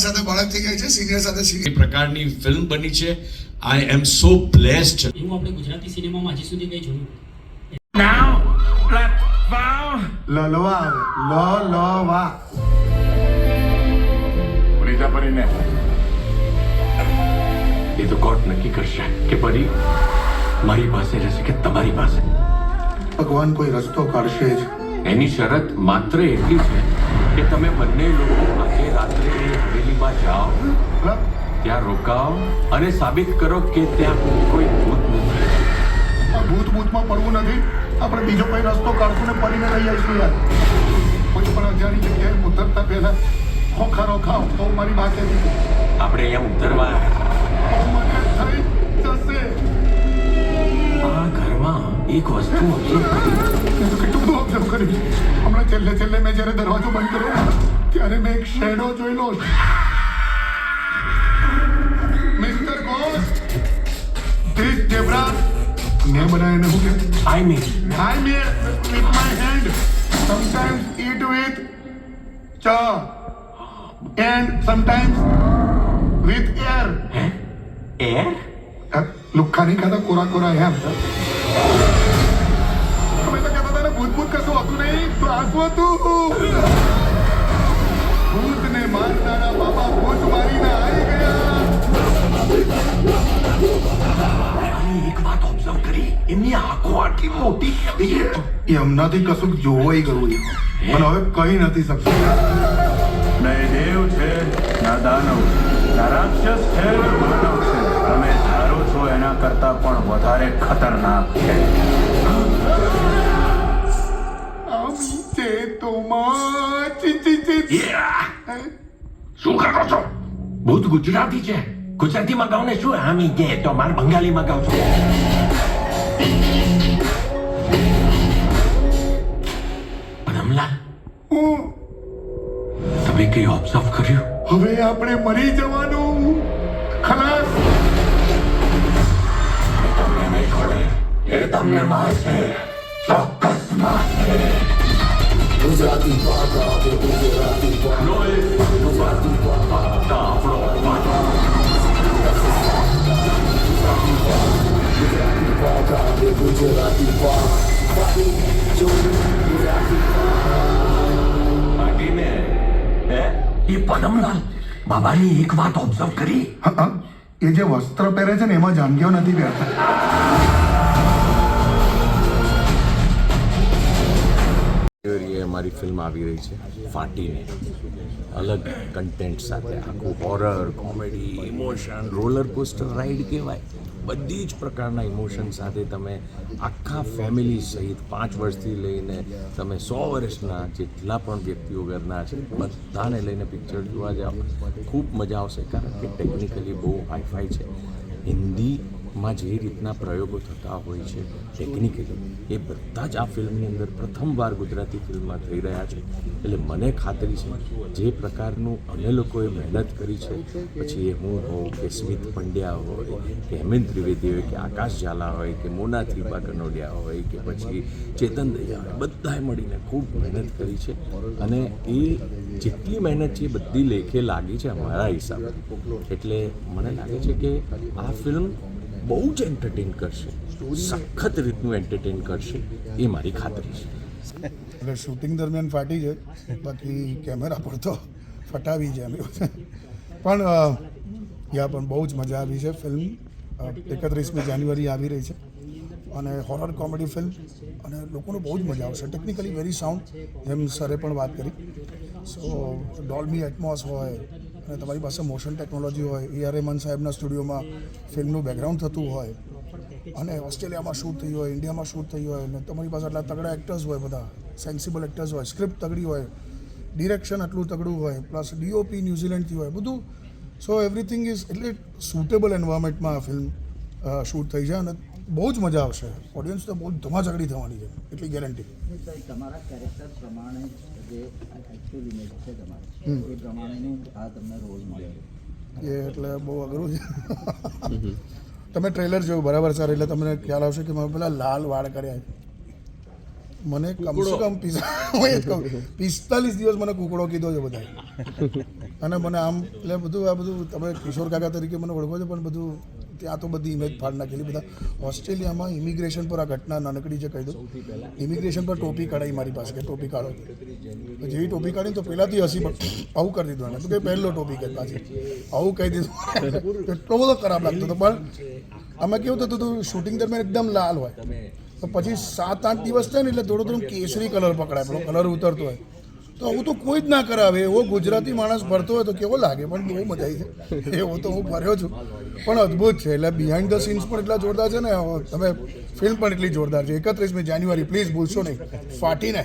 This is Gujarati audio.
બાળક સાથે બાળક થઈ જાય છે સિનિયર સાથે સિનિયર એ પ્રકારની ફિલ્મ બની છે. આઈ એમ સો બ્લેસ્ડ એવું આપણે ગુજરાતી સિનેમામાં હજી સુધી કઈ જોયું લલવા આવે લ લ વા પરીને એ તો કોર્ટ નક્કી કરશે કે પરી મારી પાસે રહેશે કે તમારી પાસે ભગવાન કોઈ રસ્તો કાઢશે જ. એની શરત માત્ર એટલી છે કે તમે બંને લોકો આજે રાત્રે એ હવેલીમાં જાઓ ત્યાં રોકાઓ અને સાબિત કરો કે ત્યાં કોઈ ભૂત નથી. ભૂત ભૂતમાં પડવું નથી. આપણે બીજો કોઈ રસ્તો કાઢશું ને પડીને લઈ આવીશું યાર. કોઈ પણ અજાણી જગ્યાએ ઉતરતા પહેલા ખોખા રોખા તો મારી વાત હતી આપણે અહીંયા ઉતરવા મને થઈ જશે. આ ઘરમાં એક વસ્તુ ઓબ્ઝર્વ કરી મેં તો કેટલું બધું ઓબ્ઝર્વ કર્યું છે. હમણાં છેલ્લે છેલ્લે મેં જ્યારે દરવાજો બંધ કર્યો ને, ત્યારે મેં એક શેડો જોયેલો મિસ્ટર ગોસ ધીસ ઝેબ્રા મેં બનાવીને હું કે I mean I made with my hand. Sometimes eat with cha and sometimes with air. હે એર અ, લુખ્ખા નહીં ખાતા કોરા કોરા એમ તમે તો કહેતા હતા ને ભૂત ભૂત કશું હતું નહીં તો આ શું હતું ભૂતને મારનારા બાબા ભૂત મારીને આવી ગયા અને એક વાત ઓબ્ઝર્વ કરી એમની આંખો આટલી મોટી કેવી છે એ હમણાંથી કશુંક જોવાઈ ગયું છે પણ હવે કઈ નથી શકતું નહીં દેવ છે ના દાનવ ના રાક્ષસ છે ના માનવ છે તમે ધારો છો એના કરતા પણ વધારે ખતરનાક છે આમ છે તો માં શું કરો છો? ભૂત ગુજરાતી છે. ગુજરાતી મગાવ ને શું આમી કે? તો મારે બંગાળી મગાવ છો. પદમલાલ હું? તમે કઈ ઓબ્ઝર્વ કર્યું? હવે આપણે મરી જવાનું. ખલાસ. એ તમને મારશે. ચોક્કસ મારશે. લોહી ગુજરાતી ફક્ત આપણો અવાજ. પાટીને હે એ પદમલાલ બાબાની એક વાત ઓબ્ઝર્વ કરી. એ જે વસ્ત્ર પહેરે છે ને, એમાં જાનગીઓ નથી પહેરતા એ અમારી ફિલ્મ આવી રહી છે, ફાટીને. અલગ કન્ટેન્ટ સાથે. આખું horror comedy emotion roller coaster ride કહેવાય. બધી જ પ્રકારના ઇમોશન સાથે તમે આખા ફેમિલી સહિત પાંચ વર્ષથી લઈને તમે સો વર્ષના જેટલા પણ વ્યક્તિઓ ઘરના છે, બધાને લઈને પિક્ચર જોવા જાઓ. ખૂબ મજા આવશે કારણ કે ટેકનિકલી બહુ હાઈફાઈ છે. હિન્દીમાં જે રીતના પ્રયોગો થતા હોય છે ટેકનિકલી એ બધા જ આ ફિલ્મની અંદર પ્રથમવાર ગુજરાતી ફિલ્મમાં થઈ રહ્યા છે. એટલે મને ખાતરી છે, જે પ્રકારનું અમે લોકોએ મહેનત કરી છે, પછી એ હું હોઉં કે સ્મિત પંડ્યા હોય, કે હેમેન્દ્ર ત્રિવેદી હોય, કે આકાશ ઝાલા હોય, કે મોના ત્રિપા કનોડિયા હોય, કે પછી ચેતન દૈયા હોય, બધાએ મળીને ખૂબ મહેનત કરી છે. અને એ જેટલી મહેનત છે એ બધી લેખે લાગી છે અમારા હિસાબે. એટલે મને લાગે છે કે આ ફિલ્મ બહુ જ એન્ટરટેન કરશે. સખત રીતનું એન્ટરટેન કરશે. એ મારી ખાતરી છે. એટલે શૂટિંગ દરમિયાન ફાટી જાય બાકી કેમેરા પર તો ફટાવી જાય પણ યા પણ બહુ જ મજા આવી છે ફિલ્મ એકત્રીસમી જાન્યુઆરી આવી રહી છે. અને હોરર કોમેડી ફિલ્મ અને લોકોને બહુ જ મજા આવશે. ટેકનિકલી વેરી સાઉન્ડ જેમ સરે પણ વાત કરી. સો ડોલમી એટમોસ હોય અને તમારી પાસે મોશન ટેકનોલોજી હોય એ આર રહેમાન સાહેબના સ્ટુડિયોમાં ફિલ્મનું બેકગ્રાઉન્ડ થતું હોય, અને ઓસ્ટ્રેલિયામાં શૂટ થયું હોય ઇન્ડિયામાં શૂટ થયું હોય, અને તમારી પાસે આટલા તગડા એક્ટર્સ હોય બધા સેન્સિબલ એક્ટર્સ હોય સ્ક્રિપ્ટ તગડી હોય ડિરેક્શન આટલું તગડું હોય પ્લસ ડીઓપી ન્યૂઝીલેન્ડથી હોય, બધું. સો એવરીથિંગ ઇઝ એટલે સુટેબલ એન્વાયરમેન્ટમાં આ ફિલ્મ શૂટ થઈ છે અને બહુ જ મજા આવશે. ઓડિયન્સ તો બહુ ધમાચકડી થવાની છે. એટલી ગેરંટી તમારા કેરેક્ટર પ્રમાણે જે એકચ્યુઅલ ઇમેજ છે તમારે. એ પ્રમાણેનું આ તમને રોલ મળ્યો એ એટલે બહુ અઘરું છે. તમે ટ્રેલર જોયું બરાબર સર એટલે તમને ખ્યાલ આવશે કે મેં પેલા લાલ વાળ કર્યા મને કમસે કમ પિસ- હું એ જ કહું પિસ્તાલીસ દિવસ મને કુકડો કીધો છે બધા અને મને આમ એટલે બધું આ બધું તમે કિશોર કાકા તરીકે મને ઓળખો છો પણ બધું ત્યાં તો બધી ઇમેજ ફાડ નાખેલી બધા ઓસ્ટ્રેલિયામાં ઇમિગ્રેશન પર આ ઘટના નાનકડી છે કહી દઉં. ઇમિગ્રેશન પર ટોપી કઢાઈ મારી પાસે કે ટોપી કાઢો. જેવી ટોપી કાઢી તો પહેલાંથી હસી આવું કરી દીધું એને તો કે પહેલો ટોપી કહે પાછી. આવું કહી દીધું. એટલો બધો ખરાબ લાગતો હતો. પણ આમાં કેવું થતું હતું શૂટિંગ દરમિયાન એકદમ લાલ હોય. તો પછી સાત આઠ દિવસ થાય ને એટલે થોડો થોડું કેસરી કલર પકડાય પેલો કલર ઉતરતો હોય. તો આવું તો કોઈ જ ના કરાવે. એવો ગુજરાતી માણસ ભરતો હોય તો કેવો લાગે? પણ બહુ મજા આવી છે એવો તો હું ભર્યો છું. પણ અદ્ભુત છે. એટલે બિહાઇન્ડ ધ સીન્સ પણ એટલા જોરદાર છે ને. તમે ફિલ્મ પણ એટલી જોરદાર છે. એકત્રીસમી જાન્યુઆરી પ્લીઝ ભૂલશો નહીં. ફાટીને.